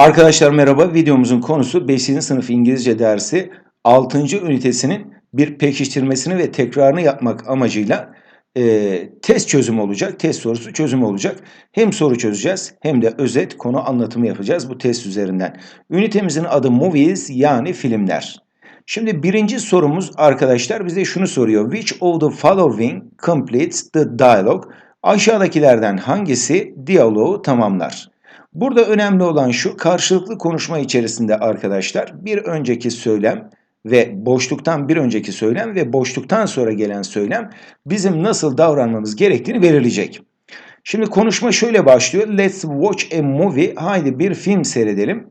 Arkadaşlar merhaba. Videomuzun konusu 5. sınıf İngilizce dersi 6. ünitesinin bir pekiştirmesini ve tekrarını yapmak amacıyla e, test çözümü olacak. Test sorusu çözümü olacak. Hem soru çözeceğiz hem de özet konu anlatımı yapacağız bu test üzerinden. Ünitemizin adı Movies yani filmler. Şimdi birinci sorumuz arkadaşlar bize şunu soruyor. Which of the following completes the dialogue? Aşağıdakilerden hangisi diyaloğu tamamlar? Burada önemli olan şu karşılıklı konuşma içerisinde arkadaşlar bir önceki söylem ve boşluktan bir önceki söylem ve boşluktan sonra gelen söylem bizim nasıl davranmamız gerektiğini belirleyecek. Şimdi konuşma şöyle başlıyor. Let's watch a movie. Haydi bir film seyredelim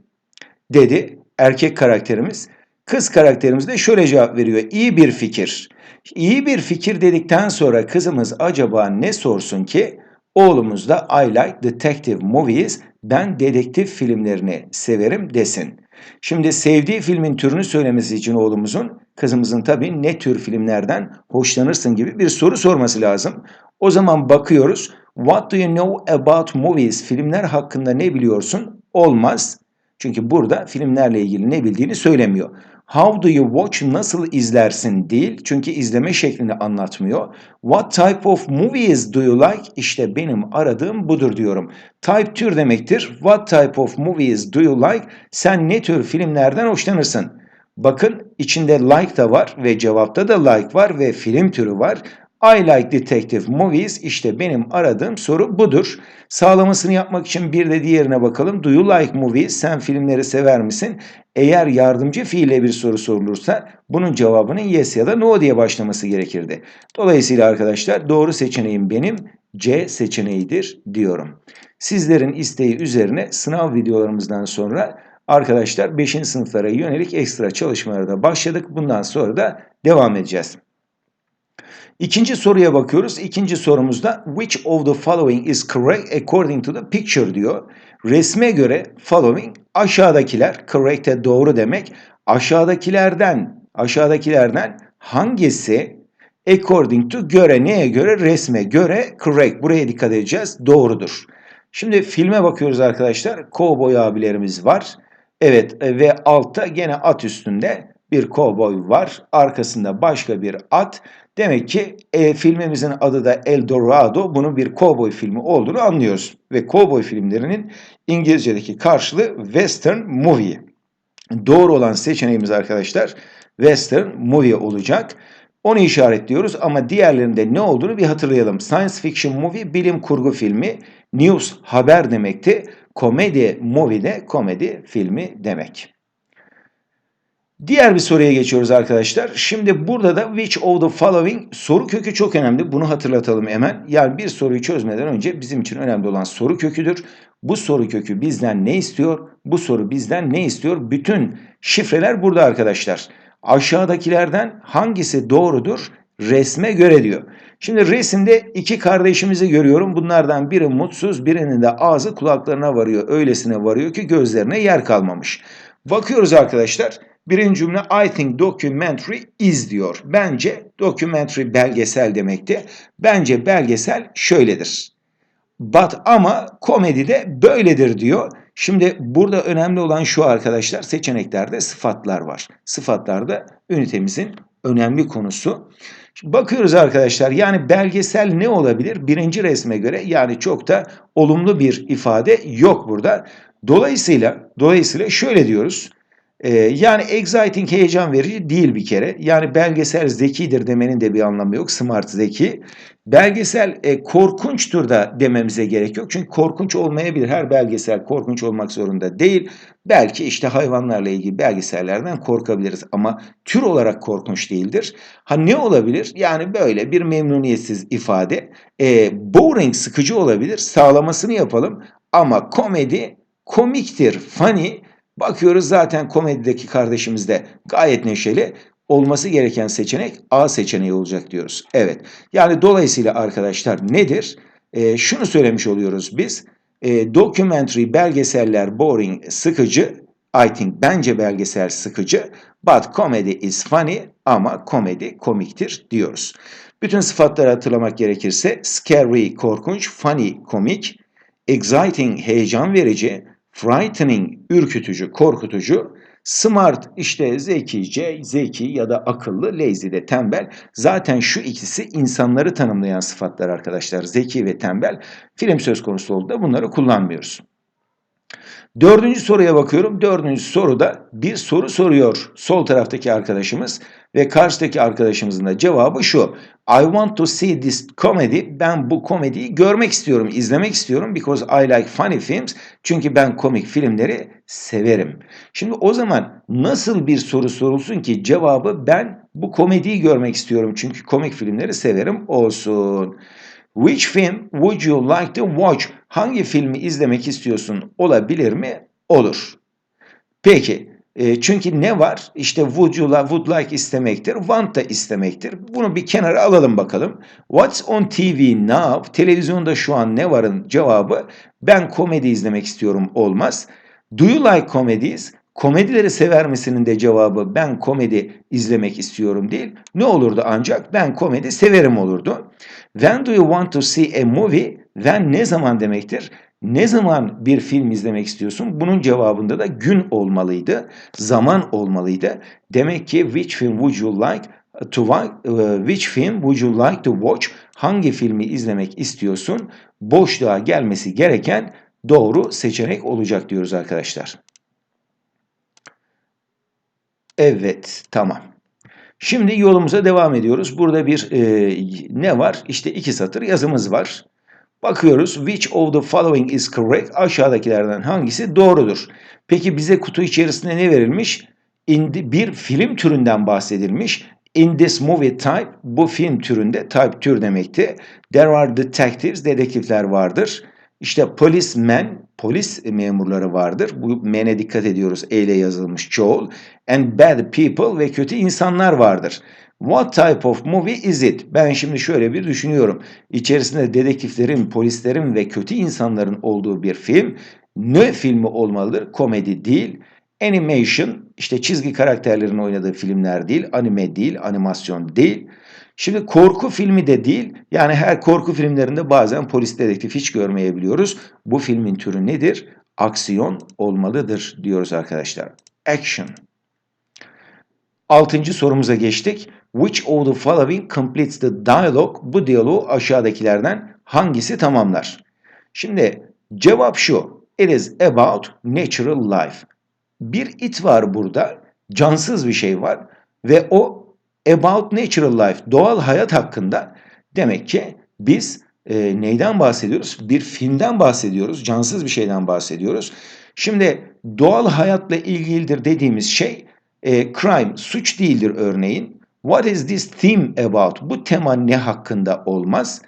dedi erkek karakterimiz. Kız karakterimiz de şöyle cevap veriyor. İyi bir fikir. İyi bir fikir dedikten sonra kızımız acaba ne sorsun ki? Oğlumuz da I like detective movies, ben dedektif filmlerini severim desin. Şimdi sevdiği filmin türünü söylemesi için oğlumuzun, kızımızın tabii ne tür filmlerden hoşlanırsın gibi bir soru sorması lazım. O zaman bakıyoruz. What do you know about movies? Filmler hakkında ne biliyorsun? Olmaz. Çünkü burada filmlerle ilgili ne bildiğini söylemiyor. How do you watch nasıl izlersin değil çünkü izleme şeklini anlatmıyor. What type of movies do you like? İşte benim aradığım budur diyorum. Type tür demektir. What type of movies do you like? Sen ne tür filmlerden hoşlanırsın? Bakın içinde like da var ve cevapta da like var ve film türü var. I like detective movies işte benim aradığım soru budur. Sağlamasını yapmak için bir de diğerine bakalım. Do you like movies? Sen filmleri sever misin? Eğer yardımcı fiille bir soru sorulursa bunun cevabının yes ya da no diye başlaması gerekirdi. Dolayısıyla arkadaşlar doğru seçeneğim benim C seçeneğidir diyorum. Sizlerin isteği üzerine sınav videolarımızdan sonra arkadaşlar 5. sınıflara yönelik ekstra çalışmalara da başladık. Bundan sonra da devam edeceğiz. İkinci soruya bakıyoruz. İkinci sorumuzda which of the following is correct according to the picture diyor. Resme göre following aşağıdakiler correct'e doğru demek. Aşağıdakilerden aşağıdakilerden hangisi according to göre neye göre resme göre correct. Buraya dikkat edeceğiz. Doğrudur. Şimdi filme bakıyoruz arkadaşlar. Cowboy abilerimiz var. Evet ve altta gene at üstünde bir kovboy var. Arkasında başka bir at. Demek ki e, filmimizin adı da El Dorado. Bunun bir kovboy filmi olduğunu anlıyoruz. Ve kovboy filmlerinin İngilizce'deki karşılığı Western Movie. Doğru olan seçeneğimiz arkadaşlar Western Movie olacak. Onu işaretliyoruz ama diğerlerinde ne olduğunu bir hatırlayalım. Science Fiction Movie bilim kurgu filmi. News haber demekti. Komedi movie de komedi filmi demek. Diğer bir soruya geçiyoruz arkadaşlar. Şimdi burada da which of the following soru kökü çok önemli. Bunu hatırlatalım hemen. Yani bir soruyu çözmeden önce bizim için önemli olan soru köküdür. Bu soru kökü bizden ne istiyor? Bu soru bizden ne istiyor? Bütün şifreler burada arkadaşlar. Aşağıdakilerden hangisi doğrudur? Resme göre diyor. Şimdi resimde iki kardeşimizi görüyorum. Bunlardan biri mutsuz, birinin de ağzı kulaklarına varıyor. Öylesine varıyor ki gözlerine yer kalmamış. Bakıyoruz arkadaşlar. Birinci cümle I think documentary is diyor. Bence documentary belgesel demekti. Bence belgesel şöyledir. But ama komedide böyledir diyor. Şimdi burada önemli olan şu arkadaşlar seçeneklerde sıfatlar var. Sıfatlar da ünitemizin önemli konusu. Şimdi bakıyoruz arkadaşlar yani belgesel ne olabilir? Birinci resme göre yani çok da olumlu bir ifade yok burada. Dolayısıyla dolayısıyla şöyle diyoruz. Ee, yani exciting heyecan verici değil bir kere. Yani belgesel zekidir demenin de bir anlamı yok. Smart zeki. Belgesel e, korkunçtur da dememize gerek yok. Çünkü korkunç olmayabilir. Her belgesel korkunç olmak zorunda değil. Belki işte hayvanlarla ilgili belgesellerden korkabiliriz. Ama tür olarak korkunç değildir. Ha ne olabilir? Yani böyle bir memnuniyetsiz ifade. E, boring sıkıcı olabilir. Sağlamasını yapalım. Ama komedi komiktir, funny Bakıyoruz zaten komedideki kardeşimiz de gayet neşeli. Olması gereken seçenek A seçeneği olacak diyoruz. Evet. Yani dolayısıyla arkadaşlar nedir? E, şunu söylemiş oluyoruz biz. E, documentary belgeseller boring, sıkıcı. I think bence belgesel sıkıcı. But comedy is funny ama komedi komiktir diyoruz. Bütün sıfatları hatırlamak gerekirse scary korkunç, funny komik, exciting heyecan verici, frightening, ürkütücü, korkutucu, smart, işte zekice, zeki ya da akıllı, lazy de tembel. Zaten şu ikisi insanları tanımlayan sıfatlar arkadaşlar. Zeki ve tembel. Film söz konusu olduğunda bunları kullanmıyoruz. Dördüncü soruya bakıyorum. Dördüncü soruda bir soru soruyor sol taraftaki arkadaşımız ve karşıdaki arkadaşımızın da cevabı şu. I want to see this comedy. Ben bu komediyi görmek istiyorum, izlemek istiyorum because I like funny films. Çünkü ben komik filmleri severim. Şimdi o zaman nasıl bir soru sorulsun ki cevabı ben bu komediyi görmek istiyorum çünkü komik filmleri severim olsun. Which film would you like to watch? Hangi filmi izlemek istiyorsun? Olabilir mi? Olur. Peki. E, çünkü ne var? İşte would you like, would like istemektir. Want da istemektir. Bunu bir kenara alalım bakalım. What's on TV now? Televizyonda şu an ne varın cevabı ben komedi izlemek istiyorum olmaz. Do you like comedies? Komedileri sever misinin de cevabı ben komedi izlemek istiyorum değil. Ne olurdu ancak ben komedi severim olurdu. When do you want to see a movie? When ne zaman demektir? Ne zaman bir film izlemek istiyorsun? Bunun cevabında da gün olmalıydı, zaman olmalıydı. Demek ki which film would you like to watch? Which film would you like to watch? Hangi filmi izlemek istiyorsun? Boşluğa gelmesi gereken doğru seçenek olacak diyoruz arkadaşlar. Evet, tamam. Şimdi yolumuza devam ediyoruz. Burada bir e, ne var? İşte iki satır yazımız var. Bakıyoruz. Which of the following is correct? Aşağıdakilerden hangisi doğrudur? Peki bize kutu içerisinde ne verilmiş? In bir film türünden bahsedilmiş. In this movie type, bu film türünde, type tür demekti. There are detectives, dedektifler vardır. İşte policemen, polis memurları vardır. Bu men'e dikkat ediyoruz. E ile yazılmış çoğul. And bad people ve kötü insanlar vardır. What type of movie is it? Ben şimdi şöyle bir düşünüyorum. İçerisinde dedektiflerin, polislerin ve kötü insanların olduğu bir film. Ne filmi olmalıdır? Komedi değil. Animation, işte çizgi karakterlerin oynadığı filmler değil. Anime değil, animasyon değil. Şimdi korku filmi de değil. Yani her korku filmlerinde bazen polis dedektif hiç görmeyebiliyoruz. Bu filmin türü nedir? Aksiyon olmalıdır diyoruz arkadaşlar. Action. Altıncı sorumuza geçtik. Which of the following completes the dialogue? Bu diyaloğu aşağıdakilerden hangisi tamamlar? Şimdi cevap şu. It is about natural life. Bir it var burada. Cansız bir şey var. Ve o about natural life. Doğal hayat hakkında. Demek ki biz e, neyden bahsediyoruz? Bir filmden bahsediyoruz. Cansız bir şeyden bahsediyoruz. Şimdi doğal hayatla ilgilidir dediğimiz şey e, crime, suç değildir örneğin. What is this theme about? Bu tema ne hakkında olmaz?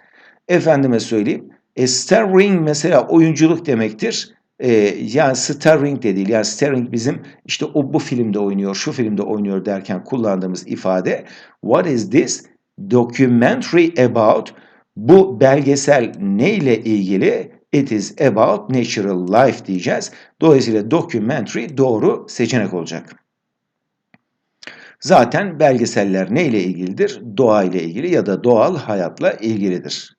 Efendime söyleyeyim. E, starring mesela oyunculuk demektir. E, yani starring de değil. Yani starring bizim işte o bu filmde oynuyor, şu filmde oynuyor derken kullandığımız ifade. What is this? Documentary about. Bu belgesel ne ile ilgili? It is about natural life diyeceğiz. Dolayısıyla documentary doğru seçenek olacak. Zaten belgeseller ne ile ilgilidir? Doğa ile ilgili ya da doğal hayatla ilgilidir.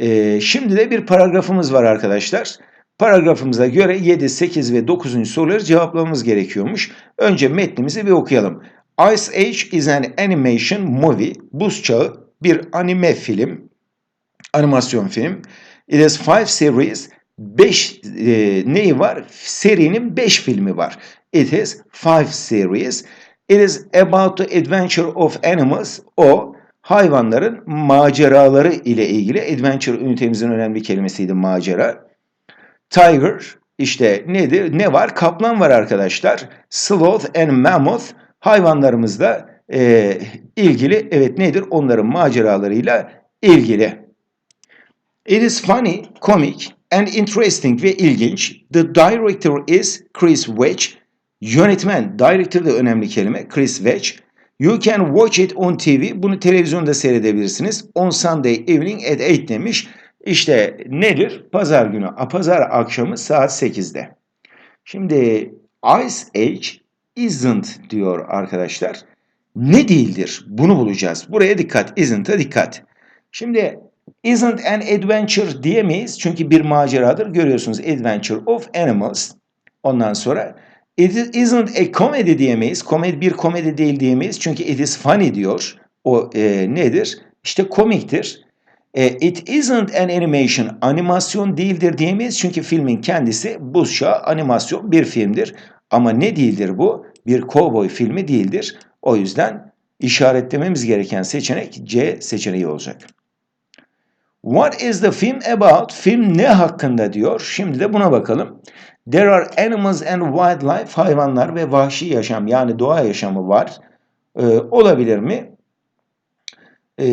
Ee, şimdi de bir paragrafımız var arkadaşlar. Paragrafımıza göre 7, 8 ve 9. soruları cevaplamamız gerekiyormuş. Önce metnimizi bir okuyalım. Ice Age is an animation movie. Buz Çağı bir anime film, animasyon film. It has five series. 5 e, neyi var? Serinin 5 filmi var. It has five series. It is about the adventure of animals. O hayvanların maceraları ile ilgili. Adventure ünitemizin önemli kelimesiydi macera. Tiger işte nedir? Ne var? Kaplan var arkadaşlar. Sloth and mammoth hayvanlarımızla e, ilgili. Evet nedir? Onların maceralarıyla ilgili. It is funny, komik and interesting ve ilginç. The director is Chris Wedge. Yönetmen, director de önemli kelime. Chris Wedge. You can watch it on TV. Bunu televizyonda seyredebilirsiniz. On Sunday evening at 8 demiş. İşte nedir? Pazar günü, pazar akşamı saat 8'de. Şimdi Ice Age isn't diyor arkadaşlar. Ne değildir? Bunu bulacağız. Buraya dikkat. Isn't'a dikkat. Şimdi Isn't an adventure diyemeyiz çünkü bir maceradır. Görüyorsunuz adventure of animals. Ondan sonra it isn't a comedy diyemeyiz. Komedi bir komedi değil diyemeyiz çünkü it is funny diyor. O e, nedir? İşte komiktir. E, it isn't an animation. Animasyon değildir diyemeyiz çünkü filmin kendisi buz çağı animasyon bir filmdir. Ama ne değildir bu? Bir kovboy filmi değildir. O yüzden işaretlememiz gereken seçenek C seçeneği olacak. What is the film about? Film ne hakkında diyor. Şimdi de buna bakalım. There are animals and wildlife. Hayvanlar ve vahşi yaşam yani doğa yaşamı var. Ee, olabilir mi? Ee,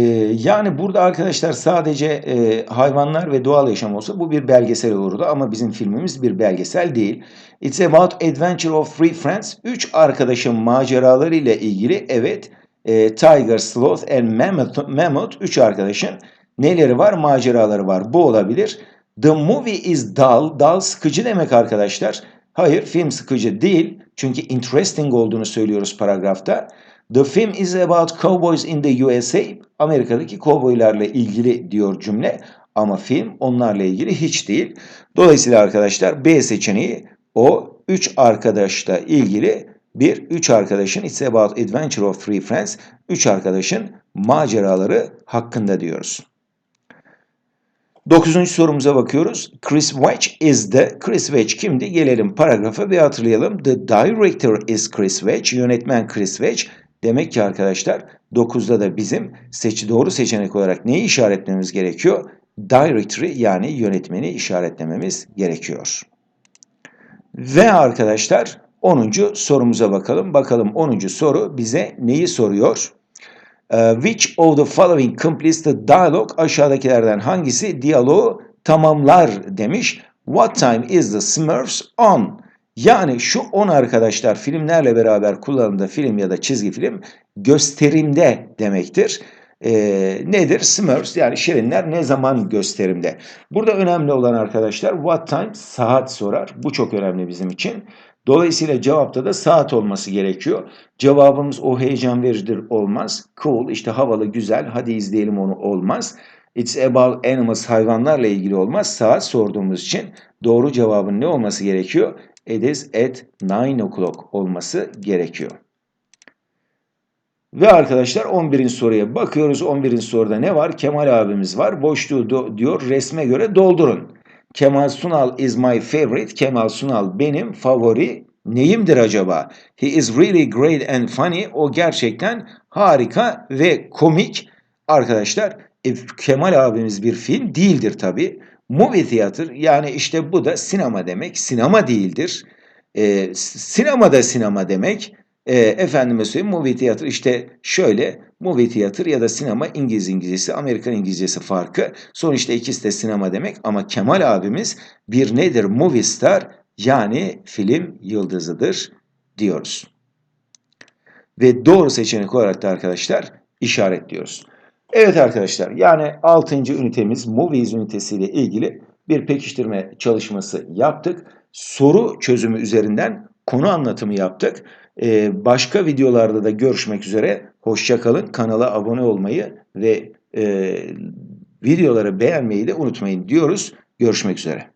yani burada arkadaşlar sadece e, hayvanlar ve doğal yaşam olsa bu bir belgesel olurdu ama bizim filmimiz bir belgesel değil. It's about adventure of three friends. Üç arkadaşın maceraları ile ilgili evet e, Tiger, Sloth and Mammoth, Mammoth üç arkadaşın neleri var? Maceraları var. Bu olabilir. The movie is dull. Dull sıkıcı demek arkadaşlar. Hayır film sıkıcı değil. Çünkü interesting olduğunu söylüyoruz paragrafta. The film is about cowboys in the USA. Amerika'daki kovboylarla ilgili diyor cümle. Ama film onlarla ilgili hiç değil. Dolayısıyla arkadaşlar B seçeneği o üç arkadaşla ilgili bir üç arkadaşın It's about adventure of three friends. Üç arkadaşın maceraları hakkında diyoruz. Dokuzuncu sorumuza bakıyoruz. Chris Wedge is the... Chris Wedge kimdi? Gelelim paragrafa bir hatırlayalım. The director is Chris Wedge. Yönetmen Chris Wedge. Demek ki arkadaşlar 9'da da bizim seç doğru seçenek olarak neyi işaretlememiz gerekiyor? Directory yani yönetmeni işaretlememiz gerekiyor. Ve arkadaşlar 10. sorumuza bakalım. Bakalım 10. soru bize neyi soruyor? Uh, which of the following completes the dialogue? Aşağıdakilerden hangisi diyaloğu tamamlar demiş. What time is the Smurfs on? Yani şu 10 arkadaşlar filmlerle beraber kullanımda film ya da çizgi film gösterimde demektir. Ee, nedir? Smurfs yani Şirinler ne zaman gösterimde? Burada önemli olan arkadaşlar what time saat sorar. Bu çok önemli bizim için. Dolayısıyla cevapta da saat olması gerekiyor. Cevabımız o heyecan vericidir olmaz. Cool işte havalı güzel hadi izleyelim onu olmaz. It's about animals hayvanlarla ilgili olmaz. Saat sorduğumuz için doğru cevabın ne olması gerekiyor? It is at 9 o'clock olması gerekiyor. Ve arkadaşlar 11. soruya bakıyoruz. 11. soruda ne var? Kemal abimiz var. Boşluğu diyor resme göre doldurun. Kemal Sunal is my favorite. Kemal Sunal benim favori neyimdir acaba? He is really great and funny. O gerçekten harika ve komik. Arkadaşlar Kemal abimiz bir film değildir tabi. Movie theater yani işte bu da sinema demek. Sinema değildir. E, sinema da sinema demek. E, efendime söyleyeyim movie theater işte şöyle movie theater ya da sinema İngiliz İngilizcesi Amerikan İngilizcesi farkı. Sonuçta ikisi de sinema demek ama Kemal abimiz bir nedir movie star yani film yıldızıdır diyoruz. Ve doğru seçenek olarak da arkadaşlar işaretliyoruz. Evet arkadaşlar yani 6. ünitemiz Movies ünitesiyle ilgili bir pekiştirme çalışması yaptık. Soru çözümü üzerinden konu anlatımı yaptık. Ee, başka videolarda da görüşmek üzere. Hoşçakalın. Kanala abone olmayı ve e, videoları beğenmeyi de unutmayın diyoruz. Görüşmek üzere.